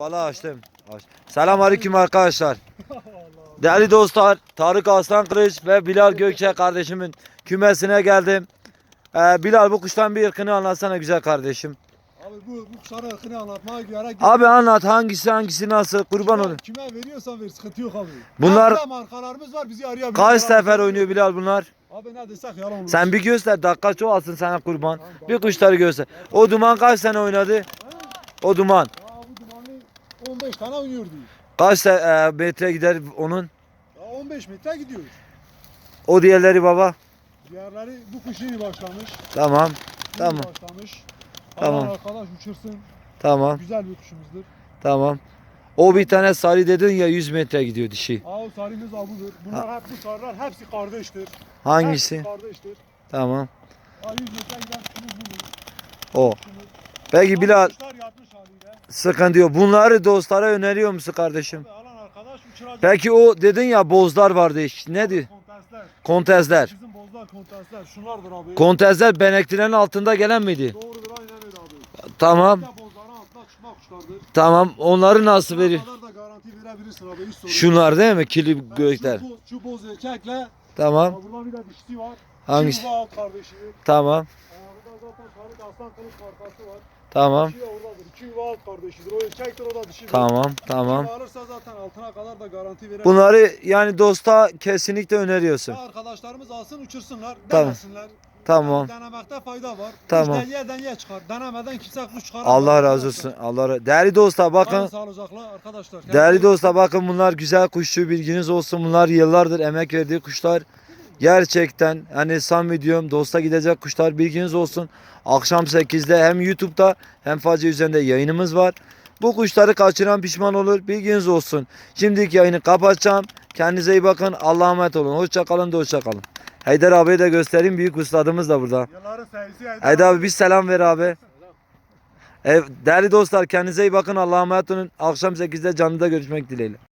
Valla açtım. Aç. Selam aleyküm arkadaşlar. Değerli dostlar, Tarık Aslan Kılıç ve Bilal Gökçe kardeşimin kümesine geldim. Ee, Bilal bu kuştan bir ırkını anlatsana güzel kardeşim. Abi bu, bu kuşların ırkını anlatmaya gerek yok. Abi anlat hangisi hangisi nasıl kurban olayım. Kime veriyorsan ver sıkıntı yok abi. Bunlar- de markalarımız var bizi arayabilir. Kaç sefer oynuyor Bilal bunlar? Abi ne desek yalan olur. Sen bir göster dakika çok alsın sana kurban. Bir kuşları göster. O duman kaç sene oynadı? O duman. Ya bu dumanlı 15 tane oynuyordu. Kaç se- e, metre gider onun? Ya 15 metre gidiyor. O diğerleri baba. Diğerleri bu kuş yeni başlamış. Tamam. Yeni Tamam. başlamış. Tamam. Alan arkadaş uçursun. Tamam. Güzel bir kuşumuzdur. Tamam. O bir tane sarı dedin ya 100 metre gidiyor dişi. Aa o sarımız abudur. Bunlar hep bu sarılar hepsi kardeştir. Hangisi? Hepsi kardeştir. Tamam. Aa 100 metre giden kuşumuz budur. O. Peki Bilal Kuşlar. Sıkıntı yok. Bunları dostlara öneriyor musun kardeşim? Abi alan arkadaş uçuracak. Peki o dedin ya bozlar vardı. işte. Nedir? Kontesler. Kontezler. Bizim bozlar kontesler. Şunlardır abi. Kontezler beneklilerin altında gelen miydi? Doğrudur aynen öyle abi. Tamam. Bozların çıkma kuşlardır. Tamam. Onları nasıl veriyor? kadar da garanti verebilirsin abi. Hiç sorun yok. Şunlar değil mi? Kili Ben gökler. Şu, boz- şu boz erkekle. Tamam. Burada bir de dişi var. Hangisi? Şu bu alt kardeşi. Tamam. Burada zaten sarı aslan kılıç markası var. Tamam. Oradadır. İki yuva alt kardeşidir. O erkektir o da dişidir. Tamam. Tamam. Kim alırsa zaten altına kadar da garanti verir. Bunları yani dosta kesinlikle öneriyorsun. Arkadaşlarımız alsın uçursunlar. Tamam. Denesinler. Tamam. Denemekte fayda var. Tamam. Kuş deneye deneye çıkar. Denemeden kimse kuş çıkar. Allah razı olsun. Allah ra- Değerli dostlar Bakın. bakın. Sağlıcakla arkadaşlar. Değerli dostlar bakın bunlar güzel kuşçu bilginiz olsun. Bunlar yıllardır emek verdiği kuşlar. Gerçekten hani samimi diyorum dosta gidecek kuşlar bilginiz olsun. Akşam 8'de hem YouTube'da hem Facı üzerinde yayınımız var. Bu kuşları kaçıran pişman olur. Bilginiz olsun. Şimdiki yayını kapatacağım. Kendinize iyi bakın. Allah'a emanet olun. Hoşça kalın da hoşça kalın. Haydar abiye de göstereyim. Büyük ustadımız da burada. Haydar abi bir selam ver abi. Değerli dostlar kendinize iyi bakın. Allah'a emanet olun. Akşam 8'de canlıda görüşmek dileğiyle.